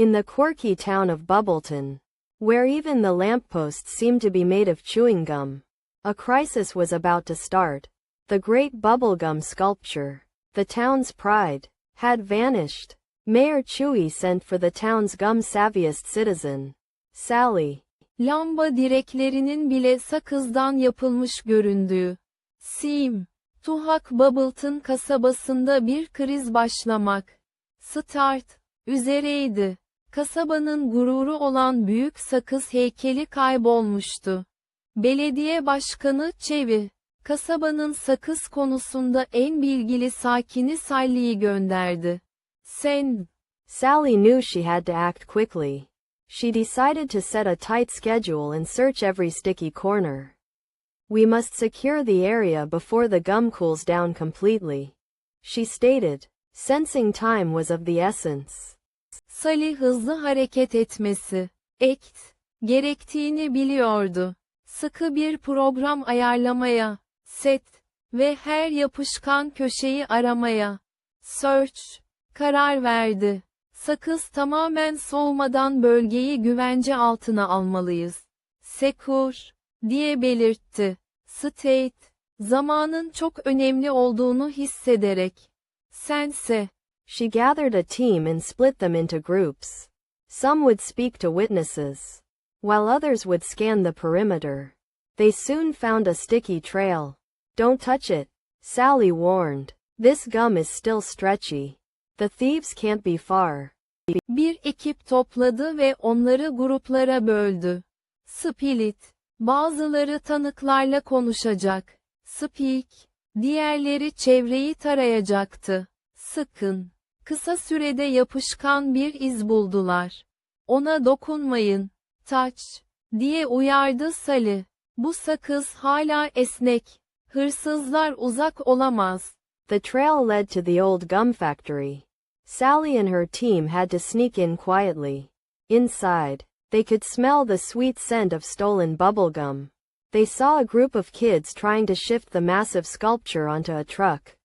In the quirky town of Bubbleton, where even the lampposts seemed to be made of chewing gum, a crisis was about to start. The great bubblegum sculpture, the town's pride, had vanished. Mayor Chewy sent for the town's gum-savviest citizen, Sally. Lamba direklerinin bile sakızdan yapılmış göründüğü. Sim. Tuhak Bubbleton kasabasında bir kriz başlamak. Start. Üzereydi. Kasabanın gururu olan büyük sakız heykeli kaybolmuştu. Belediye başkanı Çevi, kasabanın sakız konusunda en bilgili sakini Sally'yi gönderdi. Sen, Sally knew she had to act quickly. She decided to set a tight schedule and search every sticky corner. We must secure the area before the gum cools down completely. She stated, sensing time was of the essence. Sally hızlı hareket etmesi, act, gerektiğini biliyordu. Sıkı bir program ayarlamaya, set ve her yapışkan köşeyi aramaya, search, karar verdi. Sakız tamamen soğumadan bölgeyi güvence altına almalıyız. Secure, diye belirtti. State, zamanın çok önemli olduğunu hissederek. Sense, She gathered a team and split them into groups. Some would speak to witnesses, while others would scan the perimeter. They soon found a sticky trail. Don't touch it, Sally warned. This gum is still stretchy. The thieves can't be far. bir ekip topladı ve onları gruplara böldü. Split, bazıları tanıklarla konuşacak. Speak, diğerleri çevreyi tarayacaktı. Sıkın, kısa sürede yapışkan bir iz buldular. Ona dokunmayın, touch, diye uyardı Sally. Bu sakız hala esnek. Hırsızlar uzak olamaz. The trail led to the old gum factory. Sally and her team had to sneak in quietly. Inside, they could smell the sweet scent of stolen bubblegum. They saw a group of kids trying to shift the massive sculpture onto a truck.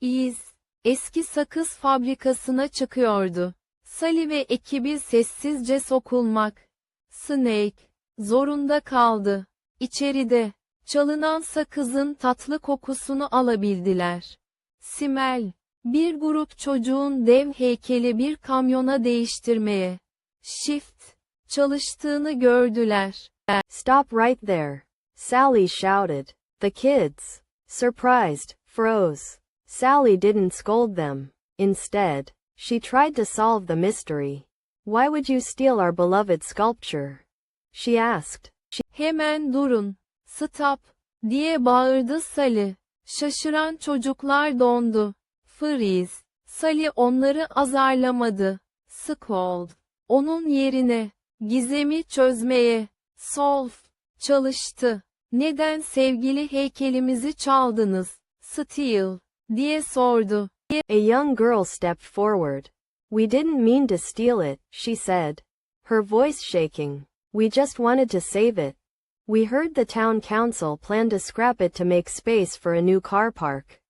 İz, eski sakız fabrikasına çıkıyordu. Sally ve ekibi sessizce sokulmak. Snake, zorunda kaldı. İçeride, çalınan sakızın tatlı kokusunu alabildiler. Simel, bir grup çocuğun dev heykeli bir kamyona değiştirmeye. Shift, çalıştığını gördüler. Stop right there. Sally shouted. The kids, surprised, froze. Sally didn't scold them. Instead, she tried to solve the mystery. Why would you steal our beloved sculpture? She asked. Hemen durun. Stop, diye bağırdı Sally. Şaşıran çocuklar dondu. Freeze. Sally onları azarlamadı. Scold. Onun yerine, gizemi çözmeye, solve, çalıştı. Neden sevgili heykelimizi çaldınız? Steal, diye sordu. A young girl stepped forward. We didn't mean to steal it, she said. Her voice shaking. We just wanted to save it. We heard the town council planned to scrap it to make space for a new car park.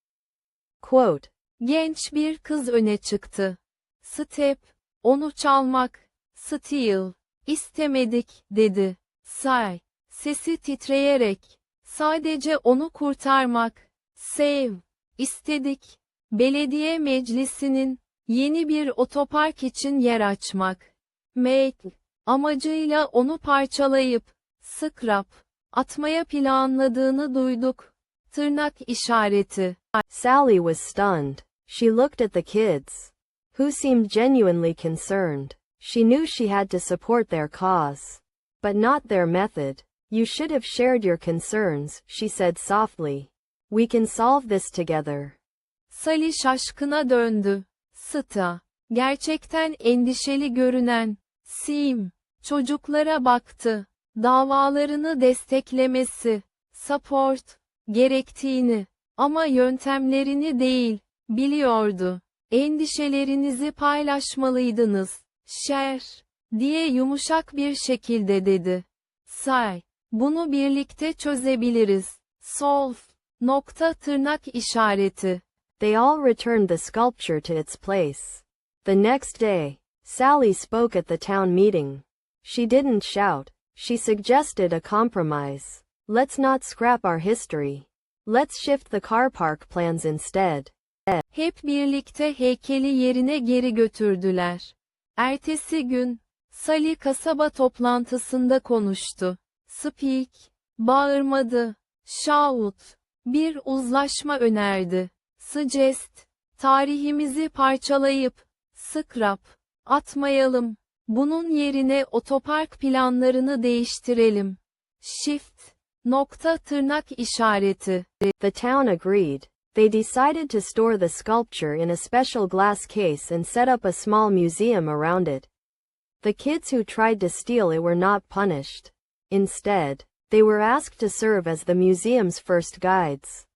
Quote, Genç bir kız öne çıktı. Step, onu çalmak, steal, istemedik, dedi. Say, sesi titreyerek, sadece onu kurtarmak, save, istedik. Belediye meclisinin, yeni bir otopark için yer açmak. Make, amacıyla onu parçalayıp, scrap, atmaya planladığını duyduk. Tırnak işareti. Sally was stunned. She looked at the kids, who seemed genuinely concerned. She knew she had to support their cause, but not their method. You should have shared your concerns, she said softly. We can solve this together. Sally şaşkına döndü. Sta, gerçekten endişeli görünen, Sim, çocuklara baktı. Davalarını desteklemesi, support, gerektiğini, ama yöntemlerini değil, biliyordu. Endişelerinizi paylaşmalıydınız. Share, diye yumuşak bir şekilde dedi. Say, bunu birlikte çözebiliriz. Solve, nokta tırnak işareti. They all returned the sculpture to its place. The next day, Sally spoke at the town meeting. She didn't shout. She suggested a compromise. Let's not scrap our history. Let's shift the car park plans instead. Hep birlikte heykeli yerine geri götürdüler. Ertesi gün, Sally kasaba toplantısında konuştu. Speak, bağırmadı. Shout, bir uzlaşma önerdi. Suggest, tarihimizi parçalayıp, scrap, atmayalım. Bunun yerine otopark planlarını değiştirelim. Shift, nokta tırnak işareti. The town agreed. They decided to store the sculpture in a special glass case and set up a small museum around it. The kids who tried to steal it were not punished. Instead, they were asked to serve as the museum's first guides.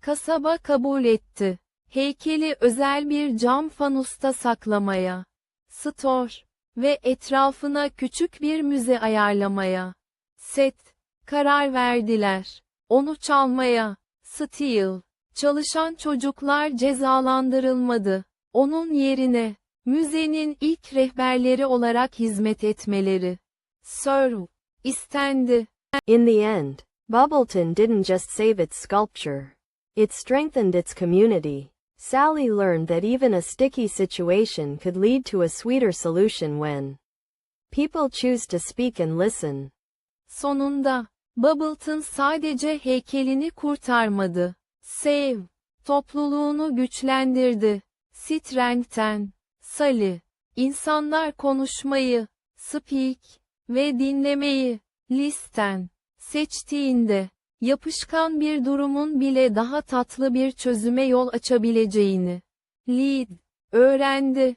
Kasaba kabul etti. Heykeli özel bir cam fanusta saklamaya. Store ve etrafına küçük bir müze ayarlamaya. Set, karar verdiler. Onu çalmaya. Steal, çalışan çocuklar cezalandırılmadı. Onun yerine, müzenin ilk rehberleri olarak hizmet etmeleri. Serve, istendi. In the end, Bubbleton didn't just save its sculpture. It strengthened its community. Sally learned that even a sticky situation could lead to a sweeter solution when people choose to speak and listen. Sonunda, Bubbleton sadece heykelini kurtarmadı. Save, topluluğunu güçlendirdi. Strengthen, Sally, insanlar konuşmayı, speak ve dinlemeyi, listen, seçtiğinde, yapışkan bir durumun bile daha tatlı bir çözüme yol açabileceğini, lead, öğrendi.